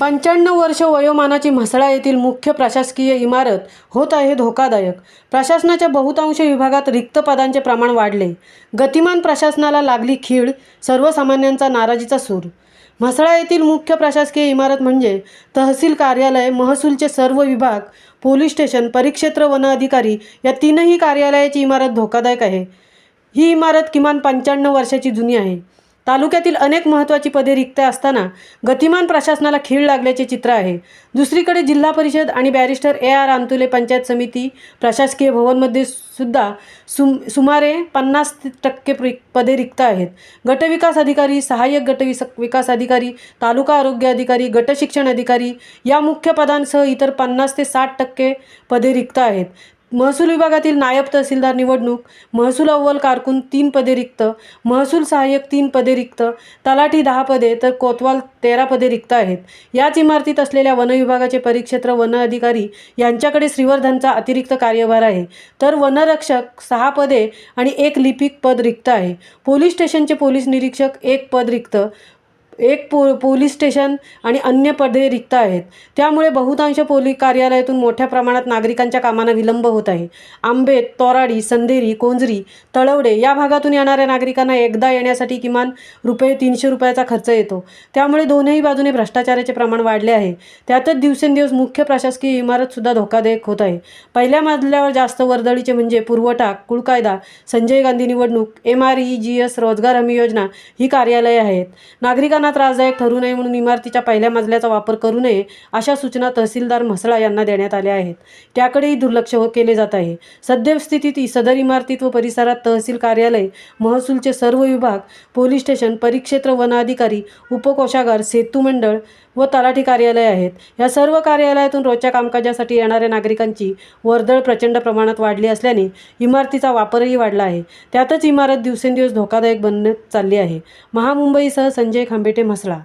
पंच्याण्णव वर्ष वयोमानाची म्हसळा येथील मुख्य प्रशासकीय इमारत होत आहे धोकादायक. प्रशासनाच्या बहुतांश विभागात रिक्त पदांचे प्रमाण वाढले. गतिमान प्रशासनाला लागली खीळ सर्वसामान्यांचा नाराजीचा सूर. म्हसळा येथील मुख्य प्रशासकीय इमारत म्हणजे तहसील कार्यालय महसूलचे सर्व विभाग पोलीस स्टेशन परिक्षेत्र वन अधिकारी या तीनही कार्यालयाची इमारत धोकादायक आहे. ही इमारत किमान पंच्याण्णव वर्षाची जुनी आहे. तालुक्यातील अनेक महत्त्वाची पदे रिक्त असताना गतिमान प्रशासनाला खीळ लागल्याचे चित्र आहे. दुसरीकडे जिल्हा परिषद आणि barrister A R Antulay panchayat समिती प्रशासकीय भवनमध्ये सुद्धा सुम सुमारे पन्नास टक्के पदे रिक्त आहेत. गटविकास अधिकारी सहाय्यक गटविस विकास अधिकारी तालुका आरोग्य अधिकारी गटशिक्षण अधिकारी या मुख्य पदांसह इतर पन्नास ते साठ टक्के पदे रिक्त आहेत. महसूल विभागातील नायब तहसीलदार निवडणूक महसूल अव्वल कारकून तीन पदे रिक्त महसूल सहाय्यक तीन पदे रिक्त तलाठी दहा पदे तर कोतवाल तेरा पदे रिक्त आहेत. याच इमारतीत असलेल्या वन विभागाचे परिक्षेत्र वन अधिकारी यांच्याकडे श्रीवर्धनचा अतिरिक्त कार्यभार आहे. तर वनरक्षक सहा पदे आणि एक लिपिक पद रिक्त आहे. पोलीस स्टेशनचे पोलीस निरीक्षक एक पद रिक्त. एक पो पोलीस स्टेशन आणि अन्य पदे रिक्त आहेत. त्यामुळे बहुतांश पोलीस कार्यालयातून मोठ्या प्रमाणात नागरिकांच्या कामांना विलंब होत आहे. आंबेत तोराडी संदेरी कोंजरी तळवडे या भागातून येणाऱ्या नागरिकांना एकदा येण्यासाठी किमान रुपये तीनशे रुपयाचा खर्च येतो. त्यामुळे दोनही बाजूने भ्रष्टाचाराचे प्रमाण वाढले आहे. त्यातच दिवसेंदिवस मुख्य प्रशासकीय इमारतसुद्धा धोकादायक होत आहे. पहिल्या मजल्यावर जास्त वर्दळीचे म्हणजे पुरवठा कुळकायदा संजय गांधी निवडणूक M R E G S रोजगार हमी योजना ही कार्यालये आहेत. नागरिकांना त्रासदायक ठरू नये म्हणून इमारतीच्या पहिल्या मजल्याचा वापर करू नये अशा सूचना तहसीलदार म्हसळा यांना देण्यात आल्या आहेत. त्याकडेही दुर्लक्ष हो केले जात आहे. सद्यस्थितीत ही सदर इमारतीत व परिसरात तहसील कार्यालय महसूलचे सर्व विभाग पोलीस स्टेशन परिक्षेत्र वनाधिकारी उपकोषागार सेतू मंडळ व तलाठी कार्यालय आहेत. या सर्व कार्यालयातून रोजच्या कामकाजासाठी येणाऱ्या नागरिकांची वर्दळ प्रचंड प्रमाणात वाढली असल्याने इमारतीचा वापरही वाढला आहे. त्यातच इमारत दिवसेंदिवस धोकादायक बनत चालली आहे. महामुंबईसह संजय खांबेट म्हसळा